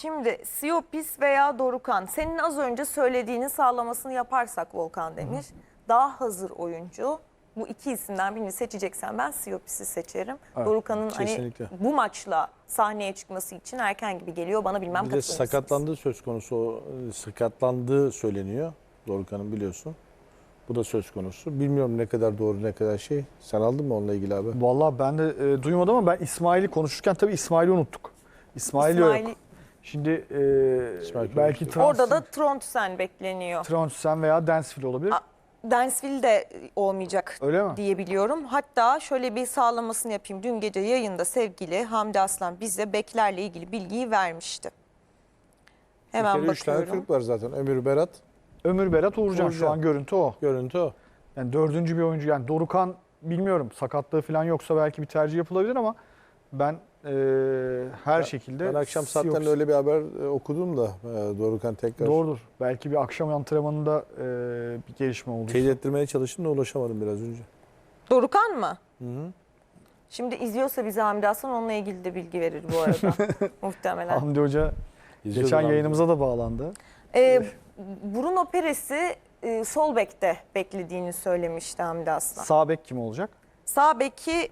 Şimdi Siopis veya Dorukan senin az önce söylediğinin sağlamasını yaparsak Volkan Demir daha hazır oyuncu. Bu iki isimden birini seçeceksen ben Siopis'i seçerim. Evet, Dorukan'ın hani kesinlikle. bu maçla sahneye çıkması için erken gibi geliyor. Bana bilmem Bir de katılır mısınız? sakatlandığı söz konusu, o, e, sakatlandığı söyleniyor. Dorukhan'ın biliyorsun. Bu da söz konusu. Bilmiyorum ne kadar doğru ne kadar şey. Sen aldın mı onunla ilgili haber? Vallahi ben de e, duymadım ama ben İsmail'i konuşurken tabii İsmail'i unuttuk. İsmail yok. İsmail'i- Şimdi e, belki Orada da Trondsen bekleniyor. Transfen veya Dansville olabilir. A- Dansville de olmayacak Öyle mi? diye biliyorum. Hatta şöyle bir sağlamasını yapayım. Dün gece yayında sevgili Hamdi Aslan bize beklerle ilgili bilgiyi vermişti. Hemen Türkiye'de üç tane bakıyorum. Türk var zaten. Ömür Berat. Ömür Berat Uğurcan şu Uğurcan. an görüntü o. Görüntü o. Yani dördüncü bir oyuncu. Yani Dorukan bilmiyorum sakatlığı falan yoksa belki bir tercih yapılabilir ama ben e, her şekilde Ben akşam saatten öyle bir haber e, okudum da e, Dorukhan tekrar Doğrudur. Belki bir akşam antrenmanında e, bir gelişme oldu. teyit ettirmeye çalıştım da ulaşamadım biraz önce. Dorukan mı? Hı hı. Şimdi izliyorsa bize Hamdi Aslan onunla ilgili de bilgi verir bu arada. Muhtemelen. Hamdi Hoca İzliyordum geçen abi. yayınımıza da bağlandı. Ee, Bruno Peres'i e, sol bekte beklediğini söylemişti Hamdi Aslan. Sağ bek kim olacak? Sağ beki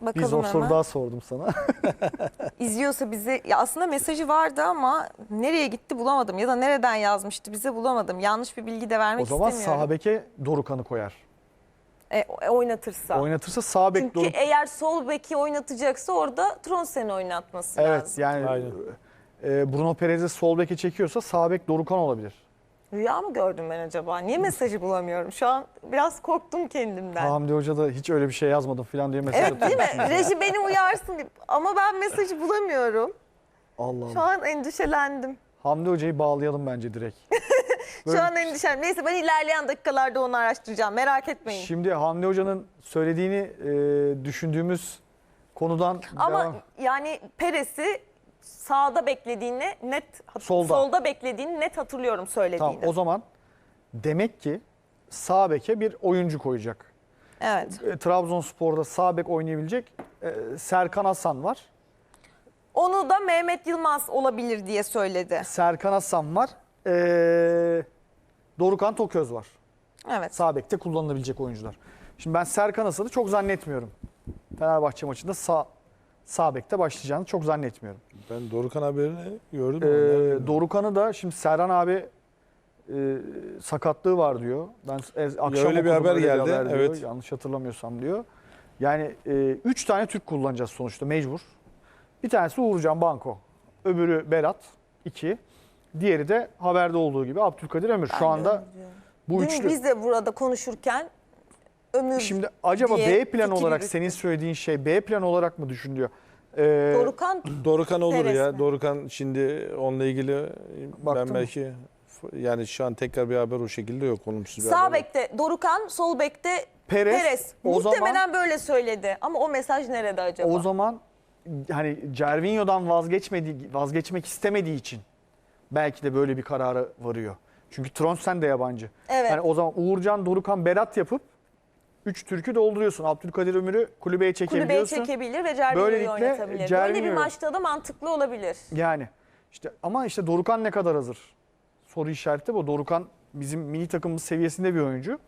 bakalım zor soru hemen. daha sordum sana. İzliyorsa bizi ya aslında mesajı vardı ama nereye gitti bulamadım ya da nereden yazmıştı bize bulamadım. Yanlış bir bilgi de vermek o zaman istemiyorum. sağ beke Dorukan'ı koyar. E, e, oynatırsa. Oynatırsa sağ bek Çünkü Doruk. eğer sol beki oynatacaksa orada Tronsen'i oynatması Evet lazım. yani Aynen. e, Bruno Perez'i sol beke çekiyorsa sağ bek Dorukan olabilir. Rüya mı gördüm ben acaba? Niye mesajı bulamıyorum? Şu an biraz korktum kendimden. Hamdi Hoca da hiç öyle bir şey yazmadım falan diye mesaj Evet değil mi? Reji beni uyarsın diye. Ama ben mesajı bulamıyorum. Allah Şu Allah. an endişelendim. Hamdi Hoca'yı bağlayalım bence direkt. Böyle- Şu an endişelendim. Neyse ben ilerleyen dakikalarda onu araştıracağım. Merak etmeyin. Şimdi Hamdi Hoca'nın söylediğini e, düşündüğümüz konudan Ama devam- yani Peres'i sağda beklediğini net Solda. solda beklediğini net hatırlıyorum söylediğini. Tamam o zaman demek ki sağ beke bir oyuncu koyacak. Evet. E, Trabzonspor'da sağ bek oynayabilecek e, Serkan Hasan var. Onu da Mehmet Yılmaz olabilir diye söyledi. Serkan Hasan var. E, Dorukan Toköz var. Evet. Sağ bekte kullanılabilecek oyuncular. Şimdi ben Serkan Hasan'ı çok zannetmiyorum. Fenerbahçe maçında sağ sağ bekte başlayacağını çok zannetmiyorum. Ben Dorukhan haberini gördüm. Ee? Dorukan'ı da şimdi Serhan abi e, sakatlığı var diyor. Ben e, akşam öyle bir haber öyle geldi, diyor, evet. Yanlış hatırlamıyorsam diyor. Yani 3 tane Türk kullanacağız sonuçta mecbur. Bir tanesi Uğurcan Banko. Öbürü Berat 2. Diğeri de haberde olduğu gibi Abdülkadir Ömür. Şu anda bu Dün üçlü. biz de burada konuşurken Ömür Şimdi acaba diye B plan fikir olarak yürüttü. senin söylediğin şey B plan olarak mı düşünülüyor? Ee, Dorukan Dorukhan olur Peres ya. mi? Dorukhan şimdi onunla ilgili Baktın ben mı? belki yani şu an tekrar bir haber o şekilde yok olumsuz bir sağ haber. yok. bekte Dorukan, sol bekte Perez, Peres. o Muhtemelen zaman- böyle söyledi. Ama o mesaj nerede acaba? O zaman hani Cervinho'dan vazgeçmediği, vazgeçmek istemediği için belki de böyle bir karara varıyor. Çünkü Tronsen de yabancı. Evet. Yani o zaman Uğurcan, Dorukan, Berat yapıp 3 türkü dolduruyorsun. Abdülkadir Ömür'ü kulübeye Kulübeye çekebiliyorsun. çekebilir ve Cervinho'yu Böylelikle oynatabilir. Böyle bir Cervinho- maçta da mantıklı olabilir. Yani işte ama işte Dorukan ne kadar hazır? Soru işareti bu. Dorukan bizim milli takımımız seviyesinde bir oyuncu.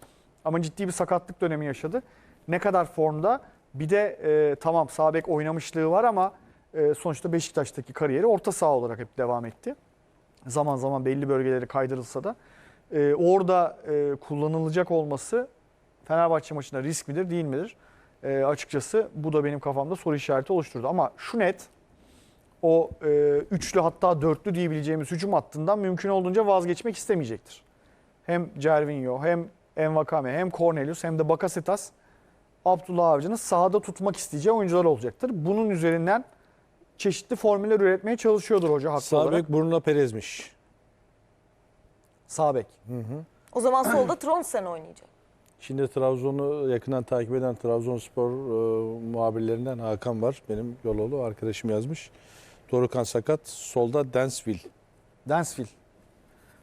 Ama ciddi bir sakatlık dönemi yaşadı. Ne kadar formda? Bir de e, tamam sağ bek oynamışlığı var ama e, sonuçta Beşiktaş'taki kariyeri orta saha olarak hep devam etti. Zaman zaman belli bölgeleri kaydırılsa da e, orada e, kullanılacak olması Fenerbahçe maçında risk midir değil midir? E, açıkçası bu da benim kafamda soru işareti oluşturdu. Ama şu net o e, üçlü hatta dörtlü diyebileceğimiz hücum hattından mümkün olduğunca vazgeçmek istemeyecektir. Hem Cervinho hem Envakame hem Cornelius hem de Bakasetas Abdullah Avcı'nın sahada tutmak isteyeceği oyuncular olacaktır. Bunun üzerinden çeşitli formüller üretmeye çalışıyordur hoca haklı Sağ olarak. bek Bruno Perez'miş. Sağ bek. O zaman solda Tronsen oynayacak. Şimdi Trabzon'u yakından takip eden Trabzonspor e, muhabirlerinden Hakan var. Benim Yololu arkadaşım yazmış. Dorukhan sakat. Solda Dansville. Dansville.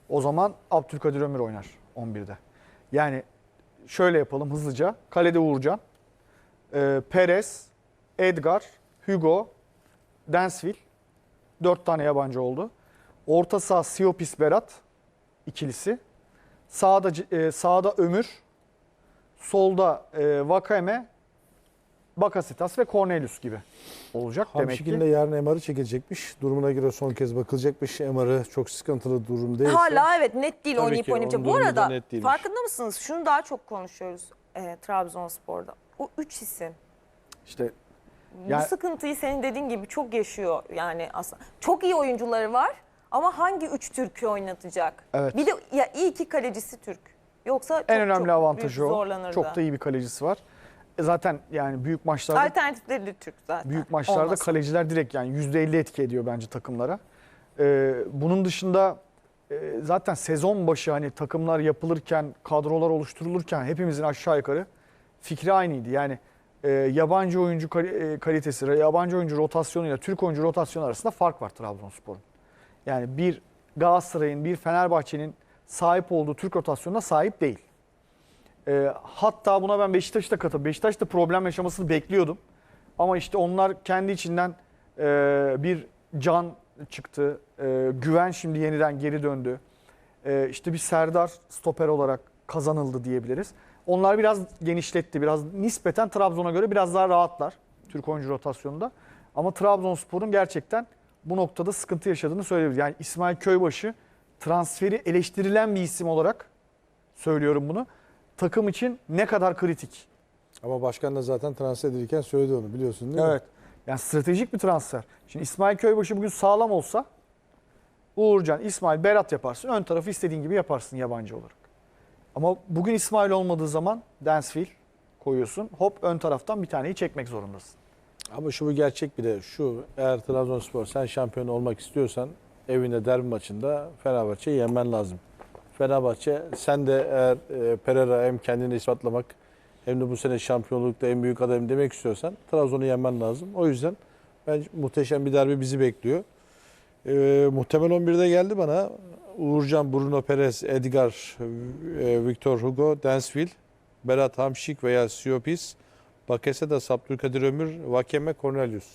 O zaman Abdülkadir Ömür oynar 11'de. Yani şöyle yapalım hızlıca. Kalede Uğurcan, e, Perez, Edgar, Hugo, Dansville. 4 tane yabancı oldu. Orta saha Siopis Berat ikilisi. Sağda e, sağda Ömür, solda e, Vakame, Bakasitas ve Cornelius gibi olacak demek Hamşik'in ki. de yarın MR'ı çekilecekmiş. Durumuna göre son kez bakılacakmış. MR'ı çok sıkıntılı durum değilse. Hala evet net değil Tabii oynayıp ki, oynamayacak. onun Bu durumu da arada net değilmiş. farkında mısınız? Şunu daha çok konuşuyoruz e, Trabzonspor'da. O üç isim. İşte Yani- Bu sıkıntıyı senin dediğin gibi çok yaşıyor yani aslında. Çok iyi oyuncuları var ama hangi üç Türk'ü oynatacak? Evet. Bir de ya iyi ki kalecisi Türk. Yoksa çok, en önemli çok avantajı büyük o. zorlanırdı. Çok da iyi bir kalecisi var. E zaten yani büyük maçlarda Alternatifleri de Türk zaten. Büyük maçlarda Olmasa. kaleciler direkt yani %50 etki ediyor bence takımlara. Ee, bunun dışında e, zaten sezon başı hani takımlar yapılırken, kadrolar oluşturulurken hepimizin aşağı yukarı fikri aynıydı. Yani e, yabancı oyuncu e, kalitesi, yabancı oyuncu rotasyonuyla Türk oyuncu rotasyonu arasında fark var Trabzonspor'un. Yani bir Galatasaray'ın, bir Fenerbahçe'nin sahip olduğu Türk rotasyonuna sahip değil. E, hatta buna ben Beşiktaş'ta katılıp Beşiktaş'ta problem yaşamasını bekliyordum. Ama işte onlar kendi içinden e, bir can çıktı. E, güven şimdi yeniden geri döndü. E, işte bir Serdar stoper olarak kazanıldı diyebiliriz. Onlar biraz genişletti. Biraz nispeten Trabzon'a göre biraz daha rahatlar Türk oyuncu rotasyonunda. Ama Trabzonspor'un gerçekten bu noktada sıkıntı yaşadığını söyleyebiliriz. Yani İsmail Köybaşı transferi eleştirilen bir isim olarak söylüyorum bunu. Takım için ne kadar kritik. Ama başkan da zaten transfer edilirken söyledi onu biliyorsun değil mi? Evet. Yani stratejik bir transfer. Şimdi İsmail Köybaşı bugün sağlam olsa Uğurcan, İsmail, Berat yaparsın. Ön tarafı istediğin gibi yaparsın yabancı olarak. Ama bugün İsmail olmadığı zaman Dansville koyuyorsun. Hop ön taraftan bir taneyi çekmek zorundasın. Ama şu bir gerçek bir de şu eğer Trabzonspor sen şampiyon olmak istiyorsan evinde derbi maçında Fenerbahçe'yi yenmen lazım. Fenerbahçe sen de eğer e, Pereira hem kendini ispatlamak hem de bu sene şampiyonlukta en büyük adayım demek istiyorsan Trabzon'u yenmen lazım. O yüzden bence muhteşem bir derbi bizi bekliyor. E, muhtemel 11'de geldi bana. Uğurcan, Bruno Perez, Edgar, e, Victor Hugo, Dansville, Berat Hamşik veya Siopis, Bakasetas, Abdülkadir Ömür, Vakeme, Cornelius.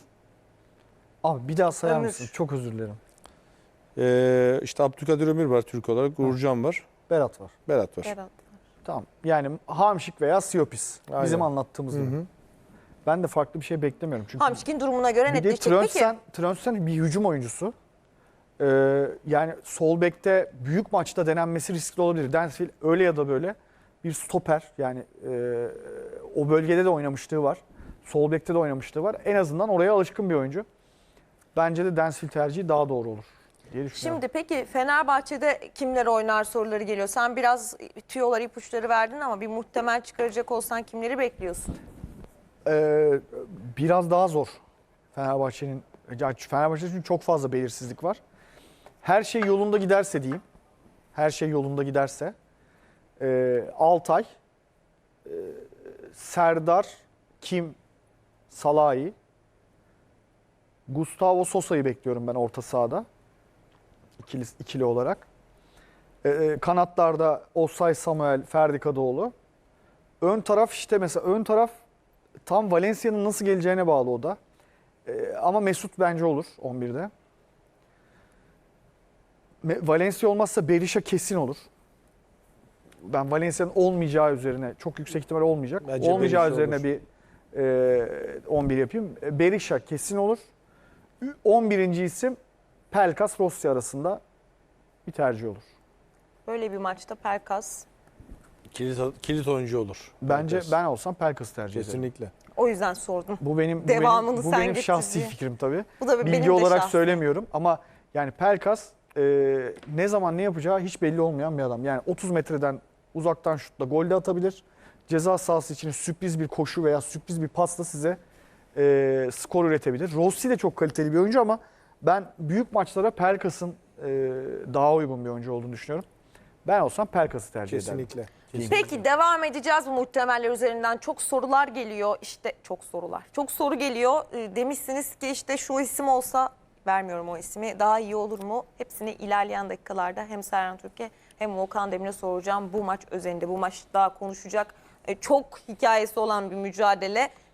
Abi bir daha sayar Ömür. mısın? Çok özür dilerim. Ee, işte Abdülkadir Ömür var Türk olarak, Uğurcan var, Berat var. Berat var. Berat. Tamam. Yani Hamşik veya Siopis. Bizim Aynen. anlattığımız Hı gibi. hı. Ben de farklı bir şey beklemiyorum. Çünkü Hamşik'in durumuna göre Bir de netleşecek. Peki Tröntsen, Tröntsen bir hücum oyuncusu. Ee, yani sol bekte büyük maçta denenmesi riskli olabilir. Dansville öyle ya da böyle bir stoper. Yani e, o bölgede de oynamışlığı var. Sol bekte de oynamışlığı var. En azından oraya alışkın bir oyuncu. Bence de Dansville tercihi daha doğru olur diye düşünüyorum. Şimdi peki Fenerbahçe'de kimler oynar soruları geliyor. Sen biraz tüyolar ipuçları verdin ama bir muhtemel çıkaracak olsan kimleri bekliyorsun? Ee, biraz daha zor Fenerbahçe'nin. Fenerbahçe için çok fazla belirsizlik var. Her şey yolunda giderse diyeyim. Her şey yolunda giderse. E, Altay, e, Serdar, Kim, Salahi, Gustavo Sosa'yı bekliyorum ben orta sahada. İkili, ikili olarak. E, e, kanatlarda Osay Samuel, Ferdi Kadıoğlu. Ön taraf işte mesela ön taraf tam Valencia'nın nasıl geleceğine bağlı o da. Ee, ama Mesut bence olur 11'de. Me- Valencia olmazsa Berisha kesin olur. Ben Valencia'nın olmayacağı üzerine çok yüksek ihtimal olmayacak. Bence olmayacağı Berisha üzerine olur. bir e, 11 yapayım. E, Berisha kesin olur. 11. isim Pelkas Rossi arasında bir tercih olur. Böyle bir maçta Pelkas. Kilit, kilit oyuncu olur. Bence Herkes. ben olsam Pelkas'ı tercih ederim. Kesinlikle. O yüzden sordum. Bu benim bu Devamını benim, bu sen benim getir şahsi diye. fikrim tabii. Bu da benim Bilgi de olarak şahsi. söylemiyorum ama yani Pelkas e, ne zaman ne yapacağı hiç belli olmayan bir adam. Yani 30 metreden uzaktan şutla gol de atabilir. Ceza sahası için sürpriz bir koşu veya sürpriz bir pasla size e, skor üretebilir. Rossi de çok kaliteli bir oyuncu ama ben büyük maçlara Pelkas'ın e, daha uygun bir oyuncu olduğunu düşünüyorum. Ben olsam Pelkas'ı tercih ederim. Kesinlikle. Peki devam edeceğiz bu muhtemeller üzerinden. Çok sorular geliyor. İşte çok sorular. Çok soru geliyor. Ee, Demişsiniz ki işte şu isim olsa vermiyorum o ismi. Daha iyi olur mu? Hepsini ilerleyen dakikalarda hem Serhan Türkiye hem Volkan Demir'e soracağım. Bu maç özelinde bu maç daha konuşacak. e, Çok hikayesi olan bir mücadele.